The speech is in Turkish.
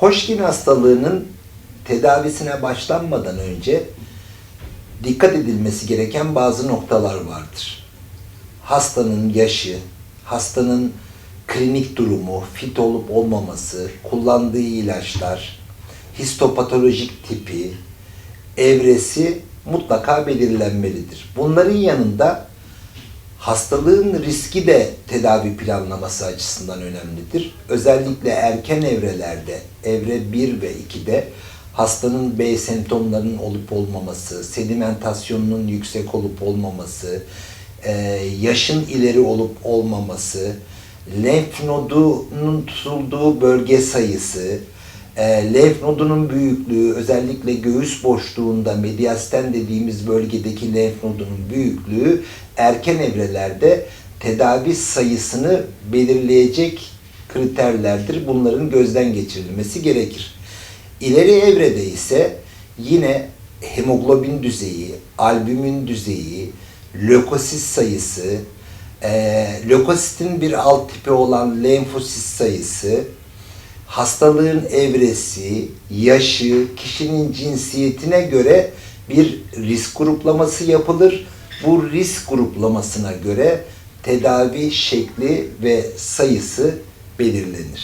Hodgkin hastalığının tedavisine başlanmadan önce dikkat edilmesi gereken bazı noktalar vardır. Hastanın yaşı, hastanın klinik durumu, fit olup olmaması, kullandığı ilaçlar, histopatolojik tipi, evresi mutlaka belirlenmelidir. Bunların yanında hastalığın riski de tedavi planlaması açısından önemlidir. Özellikle erken evrelerde, evre 1 ve 2'de hastanın B semptomlarının olup olmaması, sedimentasyonunun yüksek olup olmaması, e, yaşın ileri olup olmaması, lenf nodunun tutulduğu bölge sayısı, e, nodunun büyüklüğü, özellikle göğüs boşluğunda mediasten dediğimiz bölgedeki lenf nodunun büyüklüğü erken evrelerde tedavi sayısını belirleyecek kriterlerdir. Bunların gözden geçirilmesi gerekir. İleri evrede ise yine hemoglobin düzeyi, albümin düzeyi, lökosit sayısı, e, lökositin bir alt tipi olan lenfosit sayısı, hastalığın evresi, yaşı, kişinin cinsiyetine göre bir risk gruplaması yapılır. Bu risk gruplamasına göre tedavi şekli ve sayısı belirlenir.